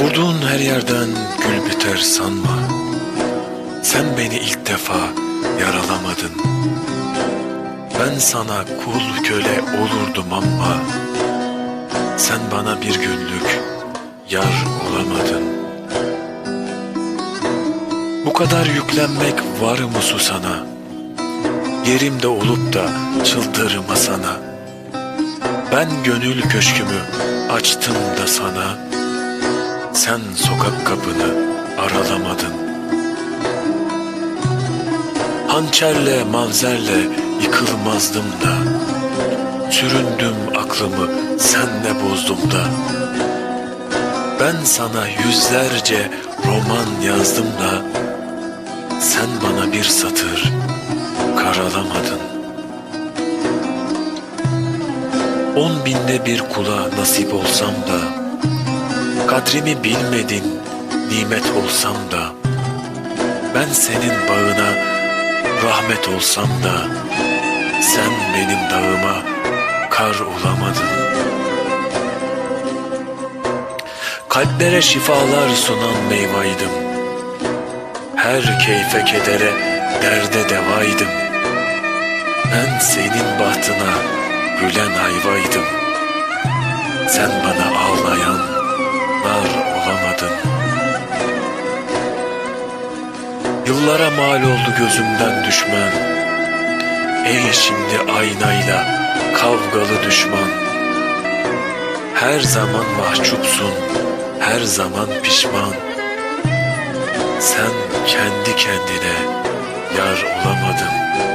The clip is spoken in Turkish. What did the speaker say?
Vurduğun her yerden gül biter sanma. Sen beni ilk defa yaralamadın. Ben sana kul köle olurdum ama sen bana bir günlük yar olamadın. Bu kadar yüklenmek var mı susana? Yerimde olup da çıldırma sana. Ben gönül köşkümü açtım da sana. Sen sokak kapını aralamadın. Hançerle, mavzerle yıkılmazdım da. Süründüm aklımı senle bozdum da. Ben sana yüzlerce roman yazdım da. Sen bana bir satır karalamadın. On binde bir kula nasip olsam da Kadrimi bilmedin nimet olsam da Ben senin bağına rahmet olsam da Sen benim dağıma kar olamadın Kalplere şifalar sunan meyvaydım. Her keyfe kedere derde devaydım. Ben senin bahtına gülen ayvaydım Sen bana ağlayan nar olamadın. Yıllara mal oldu gözümden düşman Ey şimdi aynayla kavgalı düşman. Her zaman mahcupsun, her zaman pişman. Sen kendi kendine yar olamadın